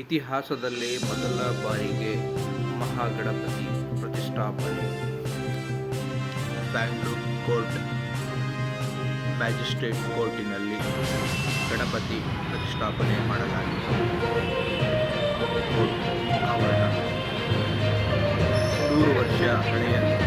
ಇತಿಹಾಸದಲ್ಲೇ ಮೊದಲ ಬಾರಿಗೆ ಮಹಾಗಣಪತಿ ಪ್ರತಿಷ್ಠಾಪನೆ. ಬ್ಯಾಂಗ್ಳೂರ್ ಕೋರ್ಟ್, ಮ್ಯಾಜಿಸ್ಟ್ರೇಟ್ ಕೋರ್ಟಿನಲ್ಲಿ ಗಣಪತಿ ಪ್ರತಿಷ್ಠಾಪನೆ ಮಾಡಲಾಗಿದೆ. ಕೋರ್ಟ್ ಆವರಣ. ನೂರು ವರ್ಷ ಹಳೆಯ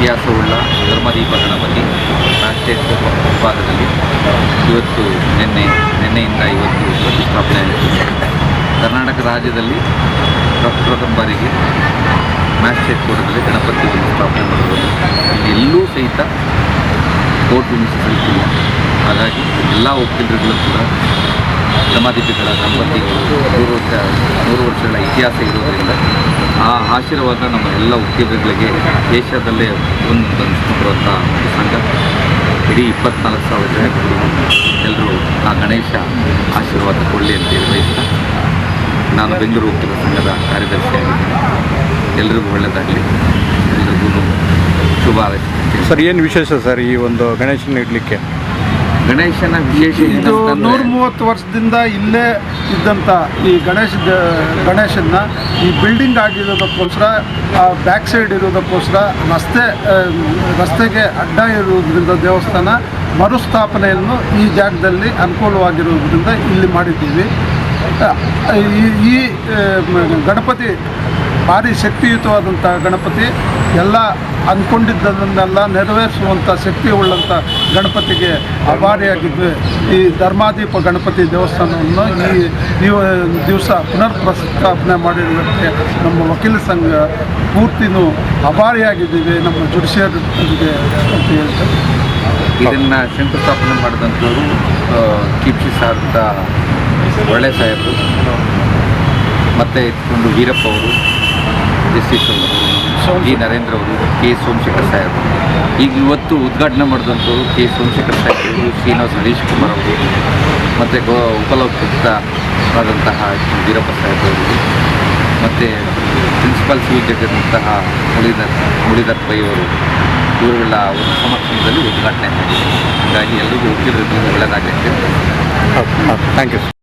ಇತಿಹಾಸವುಳ್ಳ ಧರ್ಮದೀಪ ಗಣಪತಿ ರಾಷ್ಟ್ರೀಯ ವಿಭಾಗದಲ್ಲಿ ಇವತ್ತು ನಿನ್ನೆ, ನಿನ್ನೆಯಿಂದ ಇವತ್ತು ಪ್ರತಿಷ್ಠಾಪನೆ ಕರ್ನಾಟಕ ರಾಜ್ಯದಲ್ಲಿ ಪ್ರಪ್ರಥಮ ಬಾರಿಗೆ ಮ್ಯಾಜಿಸ್ಟ್ರೇಟ್ ಕೋರ್ಟಲ್ಲಿ ಗಣಪತಿಯನ್ನು ಸ್ಥಾಪನೆ ಇಲ್ಲಿ ಎಲ್ಲೂ ಸಹಿತ ಕೋರ್ಟ್ ವಿಮರ್ಶಿಸಲಿಕ್ಕಿಲ್ಲ ಹಾಗಾಗಿ ಎಲ್ಲ ವಕೀಲರುಗಳು ಕೂಡ ಧರ್ಮಾಧಿಪಿಗಳ ಸಂಪತ್ತಿ ನೂರು ವರ್ಷ, ನೂರು ವರ್ಷಗಳ ಇತಿಹಾಸ ಇರೋದರಿಂದ ಆ ಆಶೀರ್ವಾದ ನಮ್ಮ ಎಲ್ಲ ಉದ್ಯೋಗಿಗಳಿಗೆ ದೇಶದಲ್ಲೇ ಒಂದು ಬಂದಿರುವಂಥ ಒಂದು ಸಂಘ. ಇಡೀ ಇಪ್ಪತ್ನಾಲ್ಕು ಸಾವಿರ ಜನಗಳು ಎಲ್ಲರೂ ಆ ಗಣೇಶ ಆಶೀರ್ವಾದ ಕೊಡಲಿ ಅಂತೇಳಿ ಬಯಸ್ತಾ ನಾನು ಬೆಂಗಳೂರು ಉಕ್ಕಿನ ಸಂಘದ ಕಾರ್ಯದರ್ಶಿಯಾಗಿದ್ದೀನಿ ಎಲ್ರಿಗೂ ಒಳ್ಳೆಯದಾಗಲಿ ಎಲ್ರಿಗೂ ಶುಭ ಸರ್, ಏನು ವಿಶೇಷ ಸರ್ ಈ ಒಂದು ಗಣೇಶನ ಇಡಲಿಕ್ಕೆ? ಗಣೇಶನ ವಿಶೇಷ ಇದು ನೂರ ಮೂವತ್ತು ವರ್ಷದಿಂದ ಇಲ್ಲೇ ಇದ್ದಂಥ ಈ ಗಣೇಶ ಗಣೇಶನ್ನ ಈ ಬಿಲ್ಡಿಂಗ್ ಆಗಿರೋದಕ್ಕೋಸ್ಕರ ಬ್ಯಾಕ್ ಸೈಡ್ ಇರೋದಕ್ಕೋಸ್ಕರ ರಸ್ತೆ ರಸ್ತೆಗೆ ಅಡ್ಡ ಇರುವುದರಿಂದ ದೇವಸ್ಥಾನ ಮರುಸ್ಥಾಪನೆಯನ್ನು ಈ ಜಾಗದಲ್ಲಿ ಅನುಕೂಲವಾಗಿರುವುದರಿಂದ ಇಲ್ಲಿ ಮಾಡಿದ್ದೀವಿ. ಈ ಈ ಗಣಪತಿ ಭಾರಿ ಶಕ್ತಿಯುತವಾದಂಥ ಗಣಪತಿ, ಎಲ್ಲ ಅಂದ್ಕೊಂಡಿದ್ದನ್ನೆಲ್ಲ ನೆರವೇರಿಸುವಂಥ ಶಕ್ತಿ ಉಳ್ಳಂಥ ಗಣಪತಿಗೆ ಅಭಾರಿಯಾಗಿದ್ದು ಈ ಧರ್ಮಾದೀಪ ಗಣಪತಿ ದೇವಸ್ಥಾನವನ್ನು ಈ ದಿವಸ ಪುನರ್ ಪ್ರಸ್ತಾಪನೆ ಮಾಡಿರೋದಕ್ಕೆ ನಮ್ಮ ವಕೀಲ ಸಂಘ ಪೂರ್ತಿನೂ ಆಭಾರಿಯಾಗಿದ್ದೀವಿ ನಮ್ಮ ಜುಡಿಷಿಯರಿಗೆ ಅಂತ ಹೇಳ್ತಾರೆ. ಇದನ್ನು ಶಂಕುಸ್ಥಾಪನೆ ಮಾಡಿದಂಥವರು ಕೀರ್ತಿ ಸಾರ್ದ ಒಳ್ಳೆ ಸಾಹೇಬರು. ಮತ್ತು ಇಟ್ಕೊಂಡು ವೀರಪ್ಪ ಅವರು. ಜಸ್ಟಿಸ್ ಅವರು ಜಿ ನರೇಂದ್ರ ಅವರು ಕೆ ಸೋಮಶೇಖರ್ ಸಾಹೇಬ್. ಈಗ ಇವತ್ತು ಉದ್ಘಾಟನೆ ಮಾಡಿದಂಥವ್ರು ಕೆ ಸೋಮಶೇಖರ್ ಸಾಹೇಬರು ಶ್ರೀನಿವಾಸ್ ಹರೀಶ್ ಕುಮಾರ್ ಅವರು ಮತ್ತು ಗೋ ಉಪಲೋಕಿತರಾದಂತಹ ವೀರಪ್ಪ ಸಾಹೇಬರು ಮತ್ತು ಪ್ರಿನ್ಸಿಪಾಲ್ ಸಿ. ಜಡ್ಜ್ ಆದಂತಹ ಮುಳಿಧರ್ ಮುಳಿಧರ್ ಪೈ ಅವರು ಇವರುಗಳ ಒಂದು ಸಮಕ್ಷಮದಲ್ಲಿ ಉದ್ಘಾಟನೆ ಆಗಿದೆ. ಹಾಗಾಗಿ ಎಲ್ಲರಿಗೂ ಒಳ್ಳೆಯದಾಗಲಿಕ್ಕೆ ಥ್ಯಾಂಕ್ ಯು